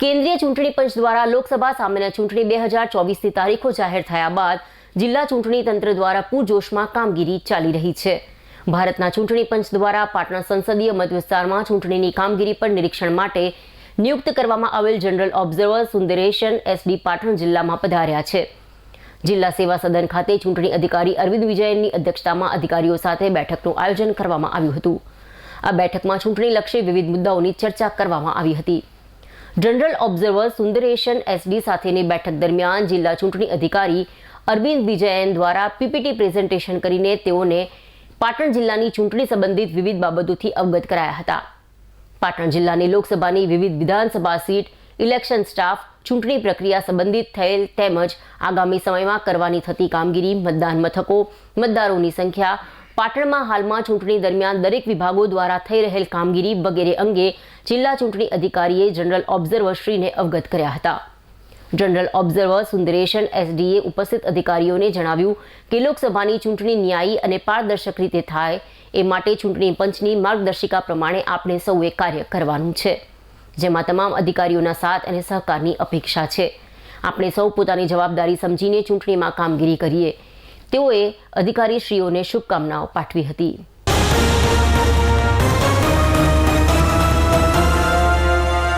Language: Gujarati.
કેન્દ્રીય ચૂંટણી પંચ દ્વારા લોકસભા સામેના ચૂંટણી બે હજાર ચોવીસની તારીખો જાહેર થયા બાદ જિલ્લા ચૂંટણી તંત્ર દ્વારા પૂરજોશમાં કામગીરી ચાલી રહી છે. ભારતના ચૂંટણી પંચ દ્વારા પાટણા સંસદીય મતવિસ્તારમાં ચૂંટણીની કામગીરી પર નિરીક્ષણ માટે નિયુક્ત કરવામાં આવેલ general observer Sundaresan S D Patan જિલ્લામાં પધાર્યા છે. જિલ્લા સેવા સદન ખાતે ચૂંટણી અધિકારી અરવિંદ વિજયનની અધ્યક્ષતામાં અધિકારીઓ સાથે બેઠકનું આયોજન કરવામાં આવ્યું હતું. આ બેઠકમાં ચૂંટણીલક્ષી વિવિધ મુદ્દાઓની ચર્ચા કરવામાં આવી હતી. જનરલ ઓબ્ઝર્વર સુંદરેશન એસડી સાથેની બેઠક દરમિયાન જિલ્લા ચૂંટણી અધિકારી અરવિંદ વિજયન દ્વારા પીપીટી પ્રેઝન્ટેશન કરીને તેઓને પાટણ જિલ્લાની ચૂંટણી સંબંધિત વિવિધ બાબતોથી અવગત કરાયા હતા. પાટણ જિલ્લાની લોકસભાની વિવિધ વિધાનસભા સીટ, ઇલેક્શન સ્ટાફ, ચૂંટણી પ્રક્રિયા સંબંધિત થયેલ તેમજ આગામી સમયમાં કરવાની થતી કામગીરી, મતદાન મથકો, મતદારોની સંખ્યા પાટણમાં હાલમાં ચૂંટણી દરમિયાન દરેક વિભાગો દ્વારા થઈ રહેલ કામગીરી વગેરે અંગે જિલ્લા ચૂંટણી અધિકારીએ જનરલ ઓબ્ઝર્વરશ્રીને અવગત કર્યા હતા. જનરલ ઓબ્ઝર્વર સુંદરેશન એસડીએ ઉપસ્થિત અધિકારીઓને જણાવ્યું કે લોકસભાની ચૂંટણી ન્યાયી અને પારદર્શક રીતે થાય એ માટે ચૂંટણી પંચની માર્ગદર્શિકા પ્રમાણે આપણે સૌએ કાર્ય કરવાનું છે. જેમાં તમામ અધિકારીઓના સાથ અને સહકારની અપેક્ષા છે. આપણે સૌ પોતાની જવાબદારી સમજીને ચૂંટણીમાં કામગીરી કરીએ તેઓએ અધિકારીશ્રીઓને શુભકામનાઓ પાઠવી હતી.